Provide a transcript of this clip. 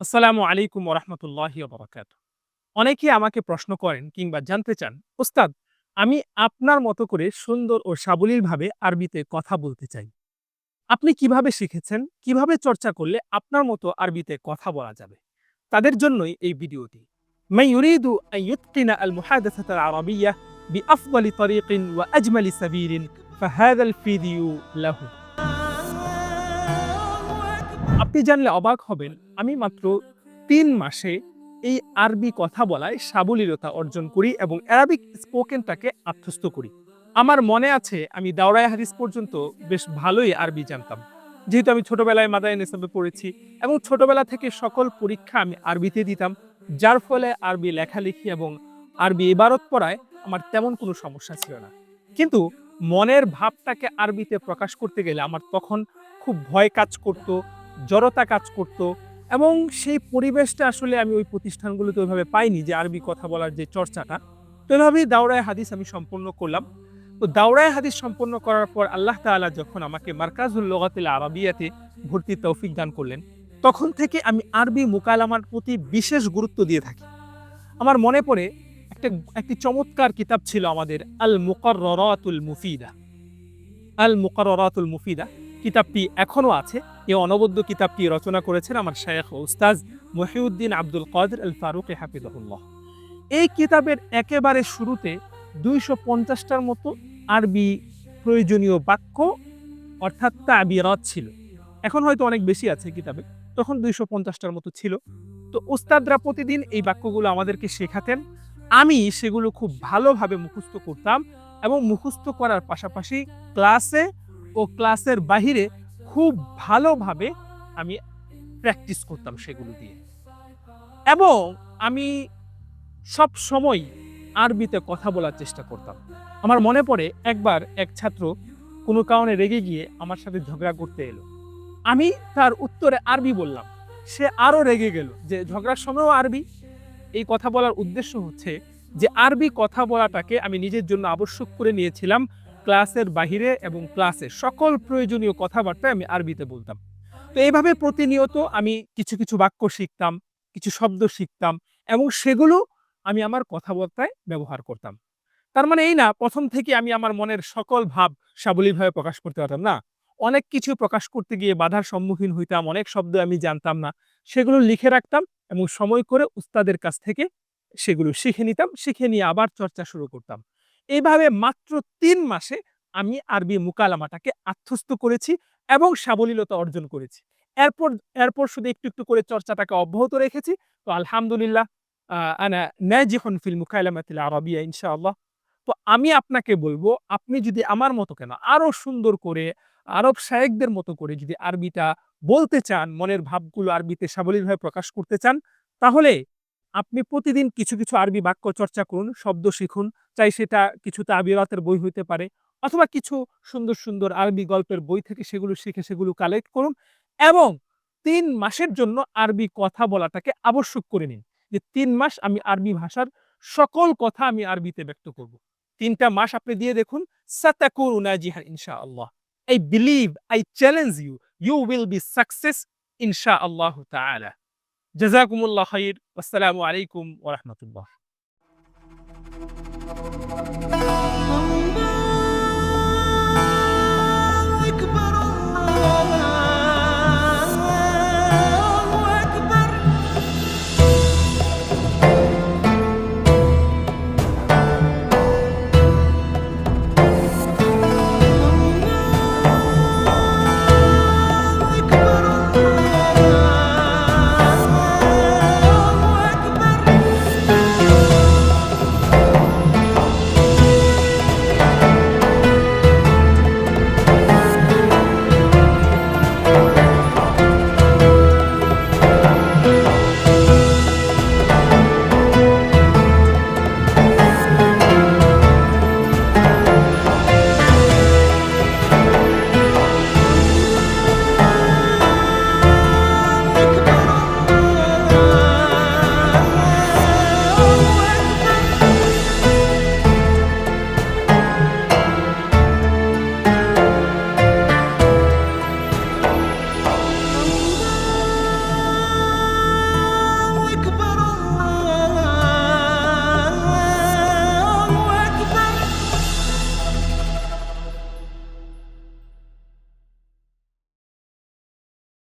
আসসালামু আলাইকুম ওরহমতুল্লাহ বরকাত অনেকেই আমাকে প্রশ্ন করেন কিংবা জানতে চান ওস্তাদ আমি আপনার মতো করে সুন্দর ও সাবলীলভাবে আরবিতে কথা বলতে চাই আপনি কিভাবে শিখেছেন কিভাবে চর্চা করলে আপনার মতো আরবিতে কথা বলা যাবে তাদের জন্যই এই ভিডিওটি من يريد أن يتقن المحادثة العربية بأفضل طريق وأجمل سبيل فهذا الفيديو له আপনি জানলে অবাক হবেন, আমি মাত্র তিন মাসে এই আরবি কথা বলায় সাবলীলতা অর্জন করি এবং অ্যারাবিক স্পোকেনটাকে আত্মস্থ করি। আমার মনে আছে, আমি দাওরায় হাদিস পর্যন্ত বেশ ভালোই আরবি জানতাম। যেহেতু আমি ছোটবেলায় মাদায় নেসাবে পড়েছি এবং ছোটবেলা থেকে সকল পরীক্ষা আমি আরবিতে দিতাম, যার ফলে আরবি লেখালেখি এবং আরবি ইবারত পড়ায় আমার তেমন কোনো সমস্যা ছিল না। কিন্তু মনের ভাবটাকে আরবিতে প্রকাশ করতে গেলে আমার তখন খুব ভয় কাজ করতো জড়তা কাজ করত এবং সেই পরিবেশটা আসলে আমি ওই প্রতিষ্ঠানগুলোতে ওইভাবে পাইনি যে আরবি কথা বলার যে চর্চাটা। তো এভাবেই দাওরায় হাদিস আমি সম্পূর্ণ করলাম। তো দাওরায় হাদিস সম্পন্ন করার পর আল্লাহ তাআলা যখন আমাকে মার্কাজুল লোগাতিল আরবিয়াতে ভর্তি তৌফিক দান করলেন, তখন থেকে আমি আরবি মুকালামার প্রতি বিশেষ গুরুত্ব দিয়ে থাকি। আমার মনে পড়ে একটা, একটি চমৎকার কিতাব ছিল আমাদের আল মুকররাতুল মুফিদা। আল মুকররাতুল মুফিদা। কিতাবটি এখনও আছে। এই অনবদ্য কিতাবটি রচনা করেছেন আমার শায়েখ উস্তাজ মহিউদ্দিন আব্দুল কাদের আল ফারুক হাফিদুল্লাহ এই কিতাবের একেবারে শুরুতে দুইশো পঞ্চাশটার মতো আরবি প্রয়োজনীয় বাক্য, অর্থাৎ তাবিরত ছিল। এখন হয়তো অনেক বেশি আছে কিতাবে, তখন দুইশো পঞ্চাশটার মতো ছিল। তো উস্তাদরা প্রতিদিন এই বাক্যগুলো আমাদেরকে শেখাতেন। আমি সেগুলো খুব ভালোভাবে মুখস্থ করতাম এবং মুখস্থ করার পাশাপাশি ক্লাসে ও ক্লাসের বাহিরে খুব ভালোভাবে আমি প্র্যাকটিস করতাম সেগুলো দিয়ে। এবং আমি সব সময় আরবিতে কথা বলার চেষ্টা করতাম। আমার মনে পড়ে একবার এক ছাত্র কোনো কারণে রেগে গিয়ে আমার সাথে ঝগড়া করতে এলো। আমি তার উত্তরে আরবি বললাম। সে আরও রেগে গেল যে ঝগড়ার সময়ও আরবি। এই কথা বলার উদ্দেশ্য হচ্ছে যে আরবি কথা বলাটাকে আমি নিজের জন্য আবশ্যক করে নিয়েছিলাম ক্লাসের বাহিরে এবং ক্লাসে সকল প্রয়োজনীয় কথাবার্তায় আমি আরবিতে বলতাম। তো এইভাবে প্রতিনিয়ত আমি কিছু কিছু বাক্য শিখতাম, কিছু শব্দ শিখতাম এবং সেগুলো আমি আমার কথাবার্তায় ব্যবহার করতাম। তার মানে এই না, প্রথম থেকে আমি আমার মনের সকল ভাব সাবলীলভাবে প্রকাশ করতে পারতাম না। অনেক কিছু প্রকাশ করতে গিয়ে বাধার সম্মুখীন হইতাম, অনেক শব্দ আমি জানতাম না। সেগুলো লিখে রাখতাম এবং সময় করে উস্তাদের কাছ থেকে সেগুলো শিখে নিতাম, শিখে নিয়ে আবার চর্চা শুরু করতাম। এইভাবে মাত্র তিন মাসে আমি আরবি মুকালামাটাকে আত্মস্থ করেছি এবং সাবলীলতা অর্জন করেছি। এরপর এরপর শুধু একটু একটু করে চর্চাটাকে অব্যাহত রেখেছি। তো আলহামদুলিল্লাহ আনা নাজিহুন ফিল মুকালামাতিল আরবিয়া ইনশাআল্লাহ। তো আমি আপনাকে বলব, আপনি যদি আমার মতো কেন আরও সুন্দর করে, আরব শায়েকদের মতো করে যদি আরবিটা বলতে চান, মনের ভাবগুলো আরবিতে সাবলীলভাবে প্রকাশ করতে চান, তাহলে আপনি প্রতিদিন কিছু কিছু আরবি বাক্য চর্চা করুন, শব্দ শিখুন, চাই সেটা কিছু তাবিরাতের বই হইতে পারে, অথবা কিছু সুন্দর সুন্দর আরবি গল্পের বই থেকে সেগুলো শিখে সেগুলো কালেক্ট করুন এবং তিন মাসের জন্য আরবি কথা বলাটাকে আবশ্যক করে নিন যে তিন মাস আমি আরবি ভাষার সকল কথা আমি আরবিতে ব্যক্ত করব। তিনটা মাস আপনি দিয়ে দেখুন সাতাকুরুনা জিহান ইনশা আল্লাহ I believe I challenge you you will be success ইনশা আল্লাহ তাআলা। جزاكم الله خير والسلام عليكم ورحمة الله. thank you